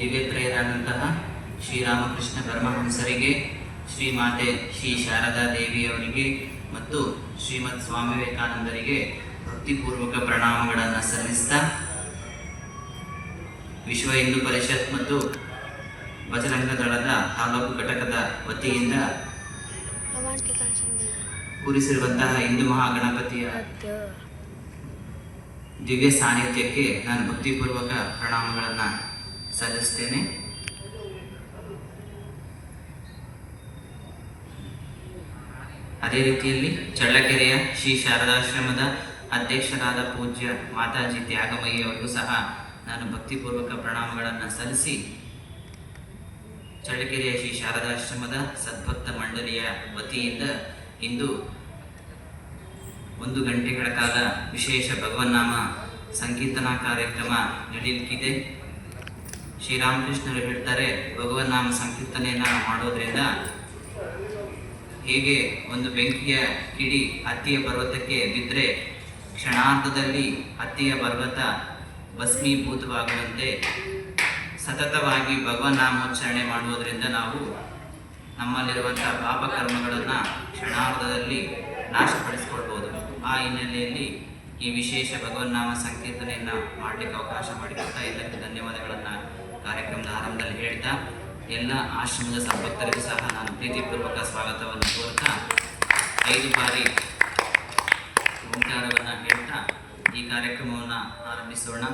ದಿವ್ಯತ್ರಯರಾದಂತಹ ಶ್ರೀರಾಮಕೃಷ್ಣ ಪರಮಹಂಸರಿಗೆ ಶ್ರೀಮಾತೆ ಶ್ರೀ ಶಾರದಾ ದೇವಿಯವರಿಗೆ ಮತ್ತು ಶ್ರೀಮದ್ ಸ್ವಾಮಿ ವಿವೇಕಾನಂದರಿಗೆ ಭಕ್ತಿಪೂರ್ವಕ ಪ್ರಣಾಮಗಳನ್ನು ಸಲ್ಲಿಸ್ತಾ ವಿಶ್ವ ಹಿಂದೂ ಪರಿಷತ್ ಮತ್ತು ಬಜರಂಗ ದಳದ ತಾಲೂಕು ಘಟಕದ ವತಿಯಿಂದ ಕೂರಿಸಿರುವಂತಹ ಹಿಂದೂ ಮಹಾಗಣಪತಿಯ ದಿವ್ಯ ಸಾನ್ನಿಧ್ಯಕ್ಕೆ ನಾನು ಭಕ್ತಿಪೂರ್ವಕ ಪ್ರಣಾಮಗಳನ್ನು ಸಲ್ಲಿಸ್ತೇನೆ. ಅದೇ ರೀತಿಯಲ್ಲಿ ಚಳ್ಳಕೆರೆಯ ಶ್ರೀ ಶಾರದಾಶ್ರಮದ ಅಧ್ಯಕ್ಷರಾದ ಪೂಜ್ಯ ಮಾತಾಜಿ ತ್ಯಾಗಮಯ್ಯ ಅವರಿಗೂ ಸಹ ನಾನು ಭಕ್ತಿಪೂರ್ವಕ ಪ್ರಣಾಮಗಳನ್ನು ಸಲ್ಲಿಸಿ ಚಳ್ಳಕೆರೆಯ ಶ್ರೀ ಶಾರದಾಶ್ರಮದ ಸದ್ಭಕ್ತ ಮಂಡಳಿಯ ವತಿಯಿಂದ ಇಂದು ಒಂದು ಗಂಟೆಗಳ ಕಾಲ ವಿಶೇಷ ಭಗವನ್ನಾಮ ಸಂಕೀರ್ತನಾ ಕಾರ್ಯಕ್ರಮ ನಡೆಯಲಿಕ್ಕಿದೆ ಶ್ರೀರಾಮಕೃಷ್ಣರು ಹೇಳ್ತಾರೆ ಭಗವನ್ನಾಮ ಸಂಕೀರ್ತನೆಯನ್ನ ಮಾಡೋದ್ರಿಂದ ಹೇಗೆ ಒಂದು ಬೆಂಕಿಯ ಕಿಡಿ ಹತ್ತಿಯ ಪರ್ವತಕ್ಕೆ ಬಿದ್ದರೆ ಕ್ಷಣಾರ್ಧದಲ್ಲಿ ಹತ್ತಿಯ ಪರ್ವತ ಭಸ್ಮೀಭೂತವಾಗುವಂತೆ ಸತತವಾಗಿ ಭಗವನ್ ನಾಮೋಚ್ಚಾರಣೆ ಮಾಡುವುದರಿಂದ ನಾವು ನಮ್ಮಲ್ಲಿರುವಂಥ ಪಾಪ ಕರ್ಮಗಳನ್ನು ಕ್ಷಣಾರ್ಧದಲ್ಲಿ ನಾಶಪಡಿಸಿಕೊಳ್ಬೋದು ಆ ಹಿನ್ನೆಲೆಯಲ್ಲಿ ಈ ವಿಶೇಷ ಭಗವನ್ನಾಮ ಸಂಕೀರ್ತನೆಯನ್ನು ಮಾಡಲಿಕ್ಕೆ ಅವಕಾಶ ಮಾಡಿಕೊಡ್ತಾ ಎಲ್ಲರಿಗೂ ಧನ್ಯವಾದಗಳನ್ನು ಕಾರ್ಯಕ್ರಮದ ಆರಂಭದಲ್ಲಿ ಹೇಳ್ತಾ ಎಲ್ಲ ಆಶ್ರಮದ ಸಂಪತ್ತರಿಗೂ ಸಹ ನಾನು ಪ್ರೀತಿಪೂರ್ವಕ ಸ್ವಾಗತವನ್ನು ಕೋರ್ತಾ ಐದು ಬಾರಿ ಓಂಕಾರವನ್ನು ಹೇಳ್ತಾ ಈ ಕಾರ್ಯಕ್ರಮವನ್ನು ಆರಂಭಿಸೋಣ.